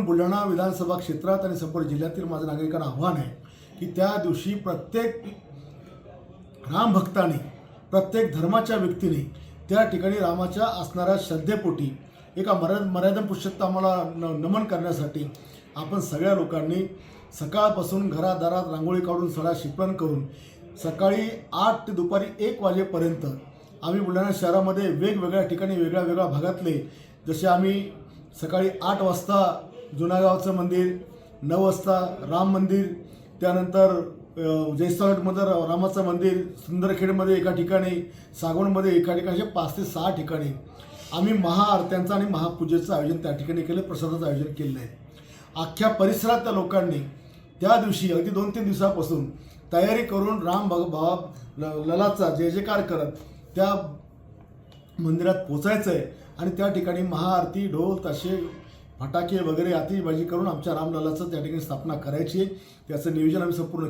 म्हणून बुलढाणा विधानसभा क्षेत्रात आणि संपूर्ण जिल्ह्यातील माझं नागरिकांना आव्हान आहे की त्या दिवशी प्रत्येक रामभक्ताने प्रत्येक धर्माच्या व्यक्तीने त्या ठिकाणी रामाच्या असणाऱ्या श्रद्धेपोटी एका मर्याद मर्यादा पुरुषोत्तमाला न नमन करण्यासाठी आपण सगळ्या लोकांनी सकाळपासून घरादारात रांगोळी काढून सगळ्या शिपण करून सकाळी आठ ते दुपारी एक वाजेपर्यंत आम्ही बुलढाणा शहरामध्ये वेगवेगळ्या ठिकाणी वेगळ्या वेगळ्या भागातले जसे आम्ही सकाळी आठ वाजता जुनागावचं मंदिर नऊ वाजता राम मंदिर त्यानंतर अ, रामाचं मंदिर सुंदरखेडमध्ये एका ठिकाणी सागवणमध्ये एका ठिकाणी असे पाच ते सहा ठिकाणी. आम्ही महाआरत्यांचं आणि महापूजेचं आयोजन त्या ठिकाणी केलं प्रसादाचं आयोजन केलेलं आहे अख्ख्या परिसरात त्या लोकांनी त्या दिवशी अगदी दोन तीन दिवसापासून तयारी करून राम भग भावा ल- ललाचा जय जयकार करत त्या मंदिरात पोचायचं आहे आणि त्या ठिकाणी महाआरती ढोल ताशे फटाके वगैरे आतिषबाजी करून आमच्या रामलालाचं त्या ठिकाणी स्थापना करायची आहे. त्याचं नियोजन आम्ही संपूर्ण